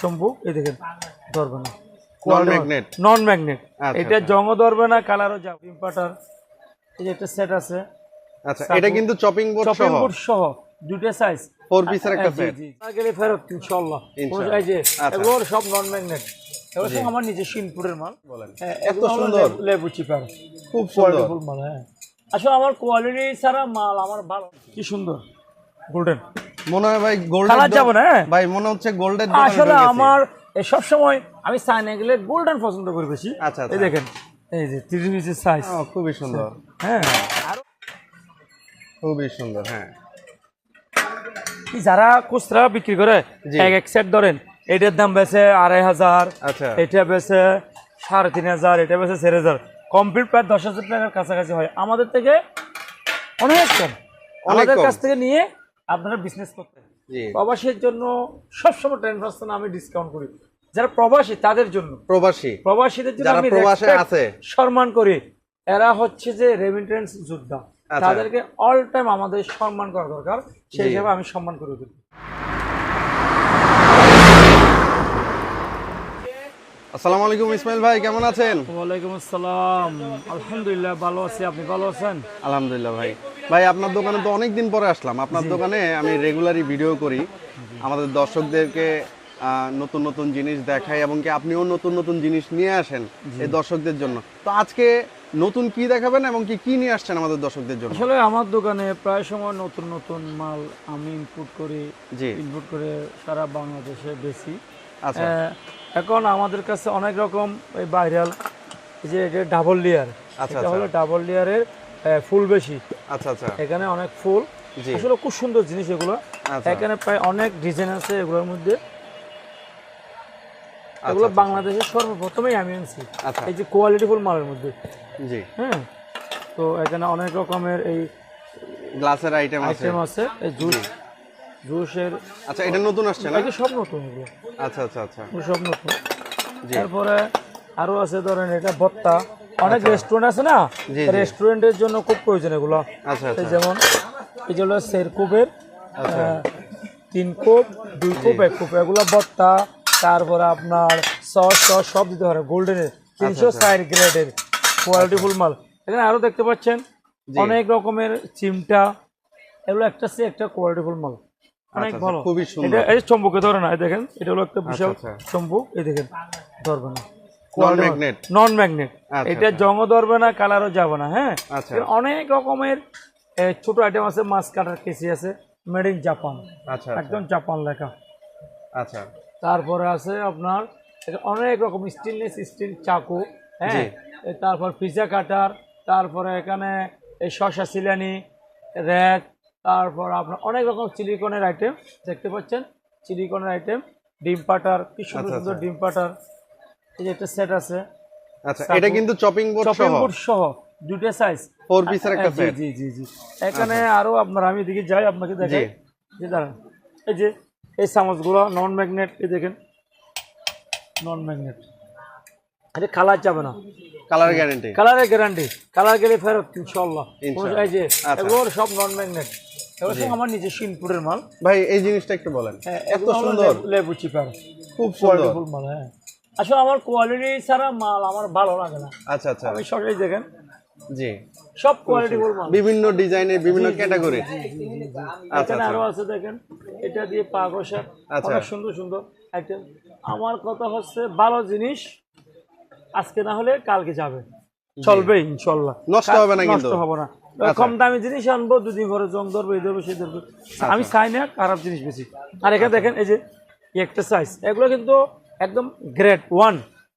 শম্ভু এই দেখেন ধরবে না নন ম্যাগনেট এটা ধরবে না কালারও যাবে ইম্পার্টার এই যে একটা সেট আছে। আচ্ছা এটা কিন্তু চপিং বোর্ড চপিং সহ। বোর্ড সহ। দুইটা সাইজ ফোর পিসের একটা সেট গেলে ফেরত ইনশাআল্লাহ। এই যে আচ্ছা। এগুলোর সব নন ম্যাগনেট এগুলো সব আমার নিজস্ব ইনপুটের মাল। বলেন। হ্যাঁ, এত সুন্দর। লেবু- চিপার। খুব কোয়ালিটিফুল মাল হ্যাঁ। আসলে আমার কোয়ালিটি ছাড়া মাল আমার ভালো কি সুন্দর। গোল্ডেন মনে হয় ভাই যাব না হ্যাঁ? ভাই মনে হচ্ছে গোল্ডের আসলে আমার সব সময় আমি চাইনা গেলে গোল্ডেন পছন্দ করি বেশি। আচ্ছা, আচ্ছা। এই দেখেন এই যে থ্রি পিসের সাইজ খুবই সুন্দর। হ্যাঁ। খুবই সুন্দর হ্যাঁ। যারা খুচরা বিক্রি করে। এক এক সেট ধরেন এটার দাম বেছে আড়াই হাজার আচ্ছা। এটা বেছে সাড়ে তিন হাজার এটা বেছে চার হাজার। কমপ্লিট প্রায় দশ হাজার টাকার কাছাকাছি হয়। আমাদের থেকে অনেক কম। আমাদের কাছ থেকে নিয়ে আপনারা বিজনেস করতে জি। প্রবাসীর জন্য সবসময় টেন পার্সেন্ট আমি ডিসকাউন্ট করি। যারা প্রবাসী তাদের জন্য। প্রবাসী। প্রবাসীদের জন্য আমি প্রবাসে আছে। সম্মান করি। এরা হচ্ছে যে রেমিটেন্স যোদ্ধা। আচ্ছা। তাদেরকে অল টাইম আমাদের সম্মান করা দরকার। সেই। হিসাবে আমি সম্মান করে দিই আসসালামু আলাইকুম ইসমাইল ভাই কেমন আছেন? ওয়ালাইকুম আসসালাম। আলহামদুলিল্লাহ ভালো আছি। আপনি ভালো আছেন? আলহামদুলিল্লাহ ভাই। ভাই আপনার দোকানে তো অনেক দিন পরে আসলাম। আপনার দোকানে আমি রেগুলারই ভিডিও করি। আমাদের দর্শকদেরকে নতুন নতুন জিনিস দেখাই এবং কি আপনিও নতুন নতুন জিনিস নিয়ে আসেন এই দর্শকদের জন্য। তো আজকে নতুন কি দেখাবেন এবং কি কি নিয়ে আসছেন আমাদের দর্শকদের জন্য? আসলে আমার দোকানে প্রায় সময় নতুন নতুন মাল আমি ইনপুট করি জি। ইনপুট করে সারা বাংলাদেশে বেশি আচ্ছা। এখন আমাদের কাছে অনেক রকম এই ভাইরাল যে এটা ডাবল লেয়ার আচ্ছা, হলো ডাবল লেয়ারের ফুল বেশি। আচ্ছা আচ্ছা। এখানে অনেক ফুল। আসলে খুব সুন্দর জিনিস এগুলো। আচ্ছা। এখানে প্রায় অনেক ডিজাইন আছে এগুলোর মধ্যে। এগুলো বাংলাদেশের সর্বপ্রথমেই আমি আনছি। আচ্ছা। এই যে কোয়ালিটিফুল মালের মধ্যে। জি। হ্যাঁ তো এখানে অনেক রকমের এই গ্লাসের আইটেম আছে। আইটেম আছে। এই জুস জুসের আচ্ছা এটা নতুন আসছে না? এগুলো সব নতুন এগুলো। আচ্ছা আচ্ছা আচ্ছা। সব নতুন। জি। তারপরে আরও আছে ধরেন এটা ভত্তা অনেক রেস্টুরেন্ট আছে না। রেস্টুরেন্টের জন্য খুব প্রয়োজন এগুলো। আচ্ছা আচ্ছা। যেমন এই যে হলো আচ্ছা। তিন কোপ দুই কোপ এক কোপ এগুলো ভত্তা তারপরে আপনার সস সস সব দিতে পারে গোল্ডেনের তিনশো আচ্ছা। সাইড গ্রেডের কোয়ালিটিফুল মাল। এখানে আরও দেখতে পাচ্ছেন অনেক রকমের চিমটা এগুলো একটা সে একটা কোয়ালিটিফুল মাল। অনেক আচ্ছা, ভালো। খুবই সুন্দর। এই চম্বুকে ধরে না এই দেখেন এটা হলো একটা বিশাল আচ্ছা। চম্বুক এই দেখেন ধরবে না। নন ম্যাগনেট নন ম্যাগনেট আচ্ছা, এটা জংও ধরবে না কালারও যাবে না হ্যাঁ? আচ্ছা। অনেক রকমের ছোট আইটেম আছে মাছ কাটার কেসি আছে মেড ইন জাপান আচ্ছা একদম জাপান লেখা। আচ্ছা। তারপরে আছে আপনার অনেক রকম স্টেনলেস স্টিল চাকু হ্যাঁ? তারপর পিজা কাটার তারপরে এখানে এই শসা সিলানি র্যাক তারপর আপনার অনেক রকম চিলিকনের আইটেম দেখতে পাচ্ছেন? চিলিকনের আইটেম ডিম পাটার কি সুন্দর আচ্ছা, সুন্দর আচ্ছা। ডিম পাটার। এই যে একটা সেট আছে। আচ্ছা এটা কিন্তু চপিং বোর্ড চপিং বোর্ড সহ। দুইটা সাইজ ফোর পিসের একটা সেট জি জি জি। এখানে আরও আপনার আমি যাই আপনাকে দেখাই। যে দাঁড়ান। এই যে এই চামচগুলো নন ম্যাগনেট এই দেখেন। নন ম্যাগনেট এটা কালার যাবে না। কালার গ্যারান্টি কালারের গ্যারান্টি কালার গেলে ফেরত ইনশাল্লাহ ইনশাআল্লাহ। এই যে আচ্ছা। এগুলোর সব নন ম্যাগনেট এগুলো সব আমার ইনপুটের মাল। ভাই এই জিনিসটা একটু বলেন। হ্যাঁ, এত সুন্দর। লেবু- চিপার। খুব সুন্দর। মাল হ্যাঁ। আসলে আমার কোয়ালিটি ছাড়া মাল আমার ভালো লাগে না আচ্ছা আচ্ছা আমি দেখেন জি সব কোয়ালিটিফুল মাল বিভিন্ন ডিজাইনের বিভিন্ন ক্যাটাগরি আচ্ছা আরও আছে দেখেন এটা দিয়ে পা ঘষা আচ্ছা। অনেক সুন্দর সুন্দর আইটেম আমার কথা হচ্ছে ভালো জিনিস আজকে না হলে কালকে যাবে চলবে ইনশাল্লাহ নষ্ট হবে না কিন্তু। নষ্ট হবে না আচ্ছা। কম দামি জিনিস আনব দুদিন পরে জং ধরবো এই ধরবে সেই ধরবে আমি চাই না খারাপ জিনিস বেশি আর এখানে দেখেন এই যে একটা সাইজ এগুলো কিন্তু একদম গ্রেড ওয়ান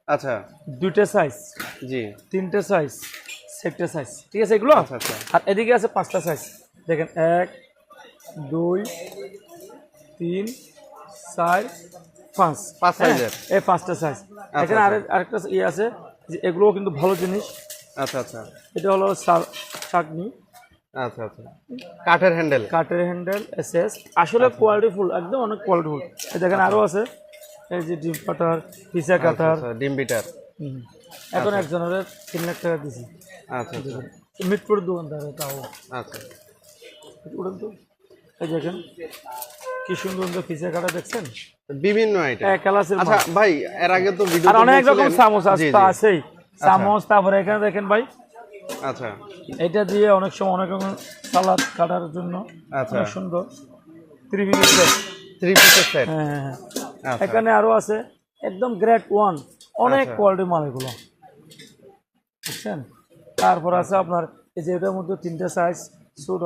আচ্ছা। দুইটা সাইজ জি। তিনটে সাইজ চারটে সাইজ ঠিক আছে এগুলো? আচ্ছা আচ্ছা। আর এদিকে আছে পাঁচটা সাইজ দেখেন এক দুই তিন চার পাঁচ। পাঁচ হ্যাঁ, সাইজের এই পাঁচটা সাইজ এখানে আচ্ছা। আরেক আরেকটা ইয়ে আছে যে এগুলোও কিন্তু ভালো জিনিস। আচ্ছা আচ্ছা। এটা হলো চা- চাটনি। আচ্ছা আচ্ছা। কাঠের হ্যান্ডেল কাঠের হ্যান্ডেল এসএস। আসলে আচ্ছা। কোয়ালিটি ফুল একদম অনেক কোয়ালিটি ফুল এই দেখেন আরও আছে। এই যে ডিম কাটার পিসা কাটার আচ্ছা ডিম বিটার। এখন একজনের তিন লাখ টাকা দিছি। আচ্ছা আচ্ছা। মিটপুর দোকানদার তাও আচ্ছা। তো। এই দেখেন কি সুন্দর সুন্দর পিসা কাটা দেখছেন? বিভিন্ন আইটেম ক্লাসের আচ্ছা ভাই এর আগে তো ভিডিও আর অনেক রকম তো আছেই। চামচ তারপরে এখানে দেখেন ভাই। আচ্ছা। এটা দিয়ে অনেক সময় অনেক রকম সালাদ কাটার জন্য আচ্ছা। সুন্দর। থ্রি পিসের থ্রি পিসের সেট হ্যাঁ হ্যাঁ, হ্যাঁ। আচ্ছা এখানে আরও আছে একদম গ্রেড ওয়ান অনেক আচ্ছা। কোয়ালিটির মাল এগুলো বুঝছেন? তারপর আছে আপনার এই যে এটার মধ্যে তিনটে সাইজ ছোট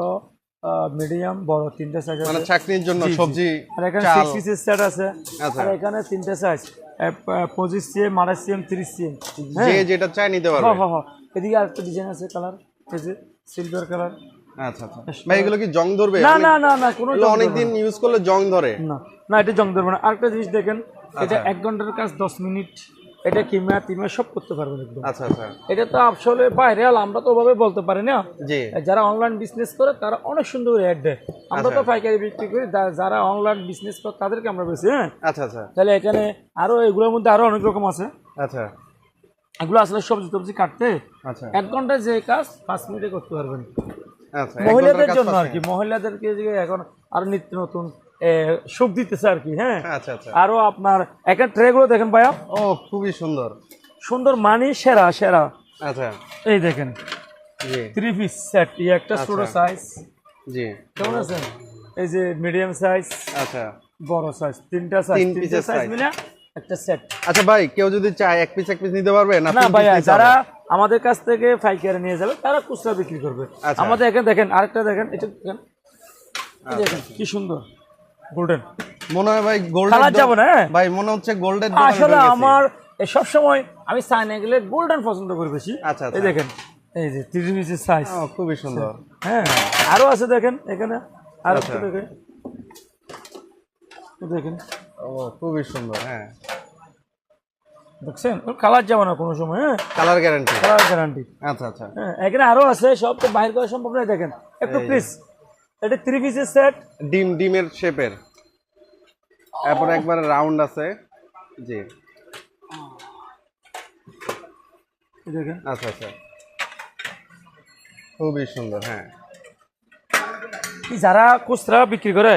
মিডিয়াম বড় তিনটে সাইজ মানে চাকরির জন্য। সবজি আর এখানে সিক্স পিসের সেট আছে। আচ্ছা। আর এখানে তিনটে সাইজ পঁচিশ সিএম আড়াই সিএম তিরিশ সিএম যে যেটা চাই নিতে পারবে। হ্যাঁ হ্যাঁ হ্যাঁ। এদিকে আরেকটা ডিজাইন আছে কালার এই যে সিলভার কালার আচ্ছা আচ্ছা। ভাই এগুলো কি জং ধরবে? না না না না কোনো এগুলো জং অনেকদিন ইউজ করলে জং ধরে। না। না এটা জং ধরবে না। আরেকটা জিনিস দেখেন এটা আচ্ছা। এক ঘণ্টার কাজ দশ মিনিট। এটা কিমা তিমা সব করতে পারবেন একদম। আচ্ছা আচ্ছা। এটা তো আসলে বাইরে আল আমরা তো ওভাবে বলতে পারি না। জি। যারা অনলাইন বিজনেস করে তারা অনেক সুন্দর অ্যাড দেয়। আমরা তো আচ্ছা। পাইকারি বিক্রি করি যারা অনলাইন বিজনেস করে তাদেরকে আমরা বেশি হ্যাঁ? আচ্ছা আচ্ছা। তাহলে এখানে আরও এগুলোর মধ্যে আরও অনেক রকম আছে। আচ্ছা। এগুলো আসলে সবজি টবজি কাটতে আচ্ছা। এক ঘন্টায় যে কাজ পাঁচ মিনিটে করতে পারবেন। আচ্ছা মহিলাদের জন্য আর। কি মহিলাদেরকে এখন আর নিত্য নতুন সুখ দিতেছে আর কি হ্যাঁ? আচ্ছা আচ্ছা। আরও আপনার এখানে ট্রে গুলো দেখেন ভাইয়া। ও খুবই সুন্দর। সুন্দর মানি সেরা সেরা। আচ্ছা। এই দেখেন থ্রি পিস সেট একটা ছোট আচ্ছা। সাইজ জি। কেমন আছেন? এই যে মিডিয়াম সাইজ আচ্ছা। বড় সাইজ তিনটা সাইজ তিন তিনটা সাইজ মিলে একটা সেট আচ্ছা ভাই কেউ যদি চায় এক পিস এক পিস নিতে পারবে না ভাইয়া যারা আমাদের কাছ থেকে পাইকারি নিয়ে যাবে তারা খুচরা বিক্রি করবে। আচ্ছা। আমাদের এখানে দেখেন আরেকটা দেখেন এটা দেখেন। দেখেন কি সুন্দর। গোল্ডেন মনে হয় ভাই গোল্ড কালার যাব না হ্যাঁ? ভাই মনে হচ্ছে গোল্ডের আসলে আমার সব সময় আমি সাইন গোল্ডেন পছন্দ করি বেশি। আচ্ছা, আচ্ছা। এই দেখেন এই যে পিসের সাইজ খুবই সুন্দর। হ্যাঁ আরও আছে দেখেন এখানে আরও আচ্ছা। দেখেন। দেখেন। ও খুবই সুন্দর হ্যাঁ। দেখছেন? কালার যাবে না কোনো সময় হ্যাঁ? কালার গ্যারান্টি কালার গ্যারান্টি আচ্ছা আচ্ছা। হ্যাঁ এখানে আরও আছে সব তো বাইরে করা সম্ভব নয় দেখেন। একটু প্লিজ এটা থ্রি পিসের সেট ডিম ডিমের শেপের তারপর একবার রাউন্ড আছে। জি। দেখেন। আচ্ছা আচ্ছা। খুবই সুন্দর হ্যাঁ। যারা খুচরা বিক্রি করে।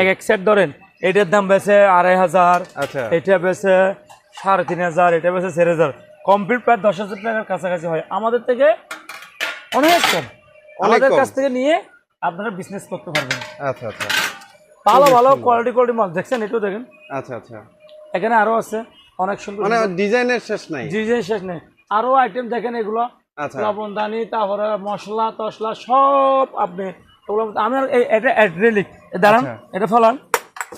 এক এক সেট ধরেন এটার দাম বেছে আড়াই হাজার আচ্ছা। এটা বেছে সাড়ে তিন হাজার এটা বেছে চার হাজার। কমপ্লিট প্রায় দশ হাজার টাকার কাছাকাছি হয়। আমাদের থেকে অনেক কম। আমাদের কাছ থেকে নিয়ে আপনারা বিজনেস করতে পারবেন। আচ্ছা আচ্ছা। ভালো ভালো কোয়ালিটি কোয়ালিটি মাল। দেখছেন এটাও দেখেন? আচ্ছা আচ্ছা। এখানে আরও আছে অনেক সুন্দর মানে ডিজাইনের শেষ নাই? ডিজাইন শেষ নেই। আরও আইটেম দেখেন এগুলো। আচ্ছা। লবণদানি তারপরে মশলা টসলা সব আপনি ওগুলো আমি এটা অ্যাড্রেলিক দাঁড়ান আচ্ছা। এটা ফলান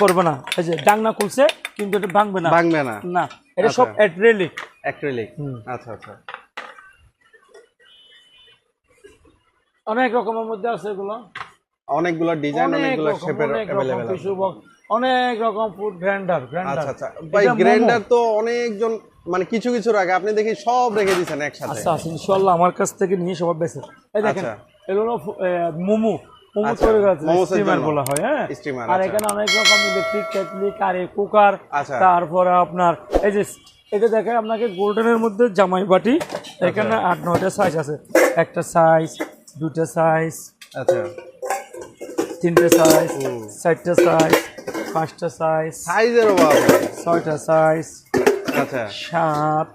করবে না। এই যে ডাংনা খুলছে কিন্তু এটা ভাঙবে না। ভাঙবে না। না এটা সব আচ্ছা। অ্যাড্রেলিক অ্যাক্রিলিক আচ্ছা আচ্ছা। অনেক রকমের মধ্যে আছে এগুলো। অনেকগুলো ডিজাইন অনেক অনেকগুলো শেপের টিস্যু বক্স অনেক রকম ফুড গ্রাইন্ডার গ্রাইন্ডার আচ্ছা আচ্ছা। ভাই গ্রাইন্ডার তো অনেকজন মানে কিছু কিছু আগে আপনি দেখি সব রেখে দিয়েছেন একসাথে। আচ্ছা আচ্ছা ইনশাল্লাহ আমার কাছ থেকে নিয়ে সবাই বেছে এই দেখেন আচ্ছা। এগুলো মোমো। মোমো আচ্ছা, তৈরি করা আছে স্টিমার বলা হয় হ্যাঁ। আর আচ্ছা। এখানে অনেক রকম ইলেকট্রিক কেটলি কারি কুকার। তারপরে আপনার এই যে এটা দেখে আপনাকে গোল্ডেনের মধ্যে জামাই বাটি এখানে। আট নয়টা সাইজ আছে। একটা সাইজ দুটা সাইজ আচ্ছা। তিনটে সাইজ চারটে সাইজ পাঁচটা সাইজ সাইজের অভাব ছয়টা সাইজ আচ্ছা। সাত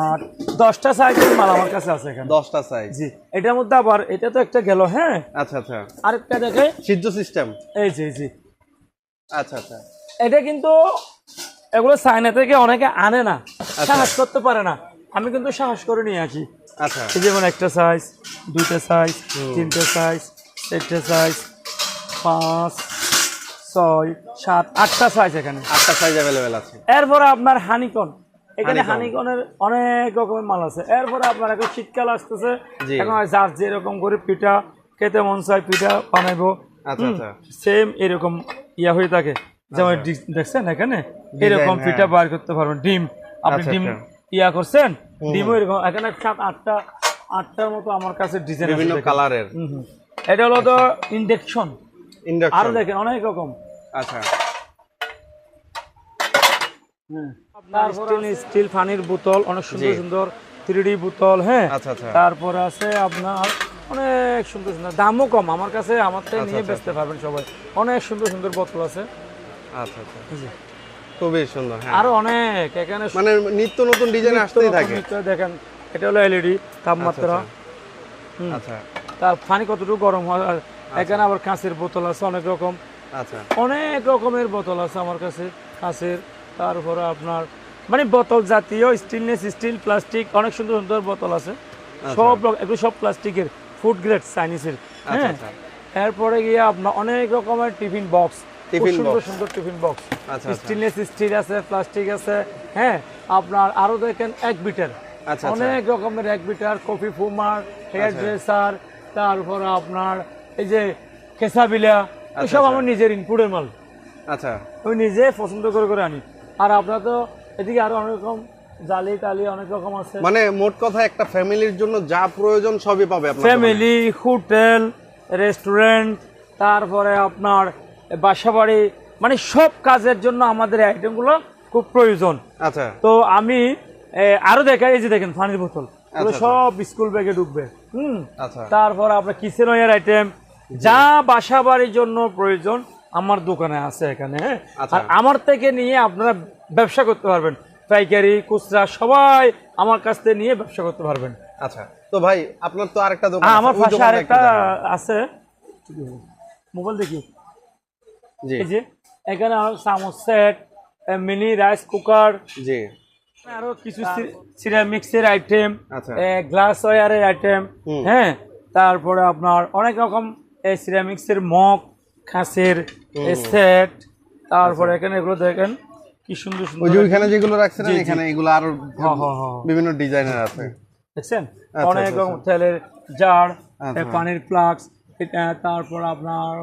আট দশটা সাইজের মাল আমার কাছে আছে এখানে। দশটা সাইজ জি এটার মধ্যে আবার এটা তো একটা গেল হ্যাঁ? আচ্ছা আচ্ছা। আরেকটা দেখে। সিদ্ধ সিস্টেম এই জি জি। আচ্ছা আচ্ছা। এটা কিন্তু এগুলো চায়না থেকে অনেকে আনে না সাহস করতে পারে না। আমি কিন্তু সাহস করে নিয়ে আসি। আচ্ছা। যেমন একটা সাইজ দুইটা সাইজ তিনটে সাইজ চারটে সাইজ পাঁচ ছয় সাত আটটা সাইজ এখানে। আটটা সাইজ অ্যাভেলেবেল আছে। এরপরে আপনার হানিকন এখানে হানিকনের অনেক রকমের মাল আছে। এরপরে আপনার এখন শীতকাল আসতেছে। এখন যার যেরকম করে পিঠা খেতে মন চায় পিঠা বানাইবো। আচ্ছা আচ্ছা। সেম এরকম ইয়া হয়ে থাকে। যেমন ডি- দেখছেন এখানে? এরকম হ্যাঁ। পিঠা বার করতে পারবেন। ডিম। আপনি আচ্ছা, ডিম আচ্ছা। ইয়া করছেন? ডিমও এরকম। এখানে সাত আটটা আটটার মতো আমার কাছে ডিজাইন বিভিন্ন কালারের এটা হলো তো ইন্ডেকশন আরও ইন্ডাকশন দেখেন অনেক রকম। আচ্ছা। স্টিল স্টিল পানির বোতল অনেক সুন্দর সুন্দর থ্রি বোতল হ্যাঁ? আচ্ছা আচ্ছা। তারপরে আছে আপনার অনেক সুন্দর সুন্দর দামও কম। আমার কাছে আমার থেকে নিয়ে আচ্ছা, বেচতে পারবেন সবাই। অনেক সুন্দর সুন্দর বোতল আছে। আচ্ছা আচ্ছা। খুবই সুন্দর হ্যাঁ। আরও অনেক এখানে মানে নিত্য নতুন ডিজাইন আসতেই থাকে। দেখেন এটা হলো এলইডি তাপমাত্রা। আচ্ছা তার পানি কতটুকু গরম হয়? আর এখানে আবার কাঁচের বোতল আছে অনেক রকম। আচ্ছা। অনেক রকমের বোতল আছে আমার কাছে কাঁচের। তারপরে আপনার মানে বোতল জাতীয় স্টেনলেস স্টিল প্লাস্টিক অনেক সুন্দর সুন্দর বোতল আছে। সব এগুলো সব প্লাস্টিকের ফুড গ্রেড চাইনিজের হ্যাঁ? আচ্ছা। এরপরে গিয়ে আপনার অনেক রকমের টিফিন বক্স টিফিন সুন্দর সুন্দর টিফিন বক্স আচ্ছা, আচ্ছা। স্টেনলেস স্টিল আছে প্লাস্টিক আছে হ্যাঁ? আপনার আরও দেখেন এক বিটার আচ্ছা, অনেক রকমের এক বিটার কফি ফুমার হেয়ার ড্রেসার তারপর আপনার এই যে কেসাবিলা এসব আচ্ছা। আমার নিজের ইনপুটের মাল। আচ্ছা। আমি নিজে পছন্দ করে করে আনি। আর আপনার তো এদিকে আরও অনেক রকম জালি টালি অনেক রকম আছে। মানে মোট কথা একটা ফ্যামিলির জন্য যা প্রয়োজন সবই পাবে আপনার ফ্যামিলি হোটেল রেস্টুরেন্ট তারপরে আপনার বাসা বাড়ি মানে সব কাজের জন্য আমাদের আইটেমগুলো খুব প্রয়োজন। আচ্ছা। তো আমি আরও দেখাই এই যে দেখেন পানির বোতল। আচ্ছা। সব স্কুল ব্যাগে ঢুকবে। হুম? আচ্ছা। তারপর আপনার কিচেন ওয়ার আইটেম যা বাসা বাড়ির জন্য প্রয়োজন আমার দোকানে আছে এখানে হ্যাঁ? আচ্ছা। আর আমার থেকে নিয়ে আপনারা ব্যবসা করতে পারবেন। পাইকারি খুচরা সবাই আমার কাছ থেকে নিয়ে ব্যবসা করতে পারবেন। আচ্ছা তো ভাই আপনার তো আরেকটা দোকান আমার পাশে আরেকটা আছে। মোবাইল দেখি। জি। এই যে এখানে চামচ সেট মিনি রাইস কুকার জি। আরও কিছু সিরামিক্সের আইটেম আচ্ছা। গ্লাস ওয়ারের আইটেম হ্যাঁ তারপরে আপনার অনেক রকম সিরামিক্সের মগ খাসের সেট তারপরে এখানে এগুলো দেখেন কি সুন্দর ওই সুন্দর যে ওইখানে যেগুলো রাখছেন। এখানে এগুলো আরও হ্যাঁ, হ্যাঁ, হ্যাঁ। বিভিন্ন ডিজাইনের আছে দেখছেন আচ্ছা, অনেক আচ্ছা, রকম তেলের জার আচ্ছা। পানির ফ্লাক্স তারপর আপনার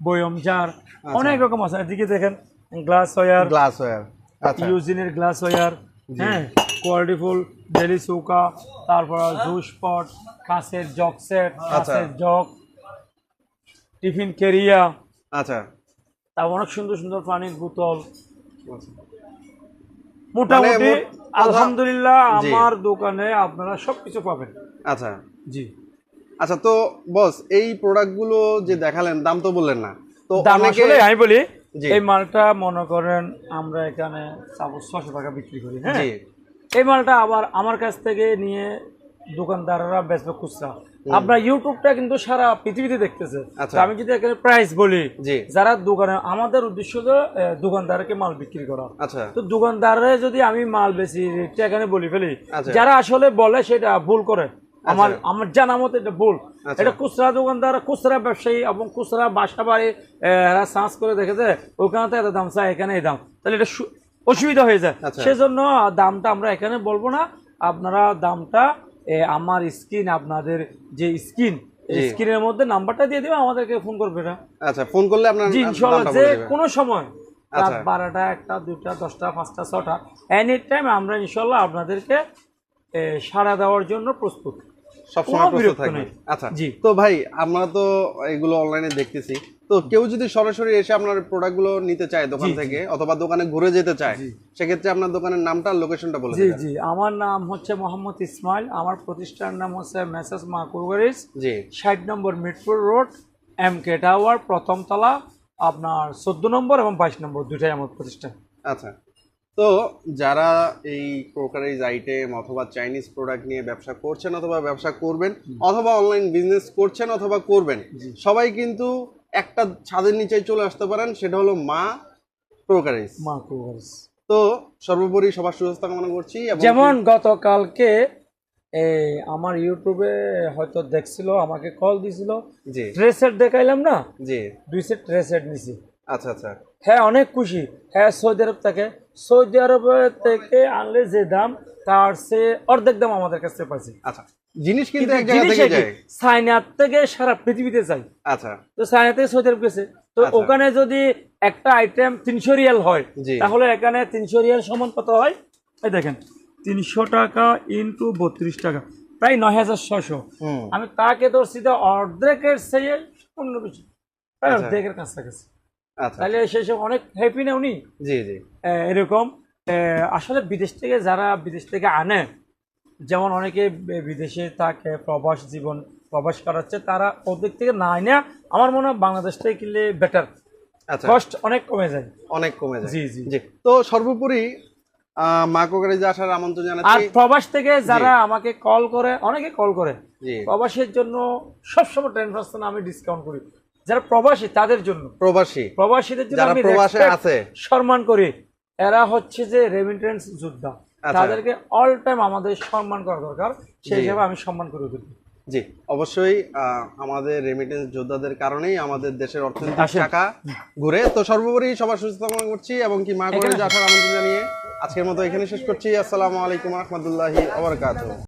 বয়ম জার আচ্ছা। অনেক রকম আছে এদিকে দেখেন গ্লাস ওয়ার গ্লাস আচ্ছা ইউজিনের গ্লাস ওয়ার হ্যাঁ কোয়ালিটিফুল ডেলি চৌকা তারপর জুস পট কাঁচের জগ সেট কাঁচের জগ টিফিন কেরিয়া। আচ্ছা। তারপর অনেক সুন্দর সুন্দর পানির বোতল। মোটামুটি মানে আলহামদুলিল্লাহ আমার দোকানে আপনারা সবকিছু পাবেন। আচ্ছা। জি। আচ্ছা তো বস এই প্রোডাক্টগুলো যে দেখালেন দাম তো বললেন না। তো অনেকে আমি বলি। এই মালটা মনে করেন আমরা এখানে সাপোজ ছশো টাকা বিক্রি করি হ্যাঁ? এই মালটা আবার আমার কাছ থেকে নিয়ে দোকানদাররা বেচবে খুচরা। আপনার ইউটিউবটা কিন্তু সারা পৃথিবীতে দেখতেছে। আচ্ছা। আমি যদি এখানে প্রাইস বলি যারা দোকানে আমাদের উদ্দেশ্য হলো দোকানদারকে মাল বিক্রি করা। আচ্ছা। তো দোকানদারে যদি আমি মাল বেশি রেটটা এখানে বলি ফেলি আচ্ছা। যারা আসলে বলে সেটা ভুল করে আমার আমার জানা মতে এটা ভুল আচ্ছা। এটা খুচরা দোকানদার খুচরা ব্যবসায়ী এবং খুচরা বাসা বাড়ি এরা সার্চ করে দেখেছে ওখানে তো এত দাম চাই এখানে এই দাম তাহলে এটা অসুবিধা হয়ে যায় আচ্ছা। সেজন্য দামটা আমরা এখানে বলব না আপনারা দামটা আমার স্ক্রিন আপনাদের যে স্ক্রিন জি। স্ক্রিনের মধ্যে নাম্বারটা দিয়ে দিবে আমাদেরকে ফোন করবে না আচ্ছা ফোন করলে আপনার জি ইনশাল্লাহ দামটা যে কোনো সময় রাত আচ্ছা। বারোটা একটা দুটা দশটা পাঁচটা ছটা এনি টাইম আমরা ইনশাল্লাহ আপনাদেরকে সাড়া দেওয়ার জন্য প্রস্তুত সবসময় প্রস্তুত নেই। আচ্ছা জি। তো ভাই আমরা তো এগুলো অনলাইনে দেখতেছি। তো কেউ যদি সরাসরি এসে আপনার প্রোডাক্টগুলো নিতে চায় দোকান। থেকে অথবা দোকানে ঘুরে যেতে চায় সেক্ষেত্রে আপনার দোকানের নামটা লোকেশনটা বলে জি জি। আমার নাম হচ্ছে মোহাম্মদ ইসমাইল। আমার প্রতিষ্ঠানের নাম হচ্ছে মেসেজ মাকুরগারিজ জি। ষাট number Mirpur road M K tower প্রথম তলা আপনার চোদ্দ নম্বর এবং বাইশ নম্বর দুটাই আমার প্রতিষ্ঠান। আচ্ছা। তো যারা এই ক্রোকারিজ আইটেম অথবা চাইনিজ প্রোডাক্ট নিয়ে ব্যবসা করছেন অথবা ব্যবসা করবেন অথবা অনলাইন বিজনেস করছেন অথবা করবেন সবাই কিন্তু একটা ছাদের নিচে চলে আসতে পারেন সেটা হলো মা ক্রোকারিজ মাকুরগারিজ তো সর্বোপরি সবার সুস্থতা কামনা করছি যেমন গতকালকে আমার ইউটিউবে হয়তো দেখছিল আমাকে কল দিছিল। জি। ট্রেসেট দেখাইলাম না? জি। দুই সেট ট্রেসেট নিছি। আচ্ছা আচ্ছা। হ্যাঁ অনেক খুশি। হ্যাঁ সৌদি আরব থেকে। সৌদি আরব থেকে আনলে যে দাম তার সে অর্ধেক দাম আমাদের কাছে পাইছে। আচ্ছা। জিনিস কিন্তু এক জায়গা থেকে যায়। চায়নার থেকে সারা পৃথিবীতে চাই। আচ্ছা। তো চায়না থেকে সৌদি আরব গেছে। তো আচ্ছা। ওখানে যদি একটা আইটেম তিনশো রিয়াল হয় তাহলে এখানে তিনশো রিয়াল সমান কত হয়? এই দেখেন তিনশো টাকা ইন্টু বত্রিশ টাকা প্রায় নয় হাজার ছশো আমি তাকে ধরছি অর্ধেকের চেয়ে পূর্ণ বেশি। প্রায় আচ্ছা। অর্ধেকের কাছাকাছি। তাহলে শেষে অনেক হ্যাপি না উনি? জি জি। এরকম আসলে বিদেশ থেকে যারা বিদেশ থেকে আনে যেমন অনেকে বিদেশে থাকে প্রবাস জীবন প্রবাস করাচ্ছে তারা ওদের থেকে না আনে আমার মনে হয় বাংলাদেশ থেকে কিনলে বেটার আচ্ছা। কষ্ট অনেক কমে যায়। অনেক কমে যায়। জি জি। জি। তো সর্বোপরি আহ, মাকো গ্যারেজে আসার আমন্ত্রণ আর প্রবাস থেকে যারা আমাকে কল করে অনেকে কল করে প্রবাসীর জন্য সবসময় টেন পার্সেন্ট আমি ডিসকাউন্ট করি। যারা প্রবাসী তাদের জন্য। প্রবাসী। প্রবাসীদের জন্য আমি প্রবাসে আছে। সম্মান করি। এরা হচ্ছে যে রেমিটেন্স যোদ্ধা। আচ্ছা। তাদেরকে অল টাইম আমাদের সম্মান করা দরকার। সেই। হিসাবে আমি সম্মান করে দিই জি। অবশ্যই আমাদের রেমিটেন্স যোদ্ধাদের কারণেই আমাদের দেশের অর্থনৈতিক টাকা ঘুরে। তো সর্বোপরি সবার সুস্থ কামনা করছি এবং কি মা করে আসার আমন্ত্রণ জানিয়ে আজকের মতো এখানে শেষ করছি। আসসালামু আলাইকুম রহমতুল্লাহি আবরকাত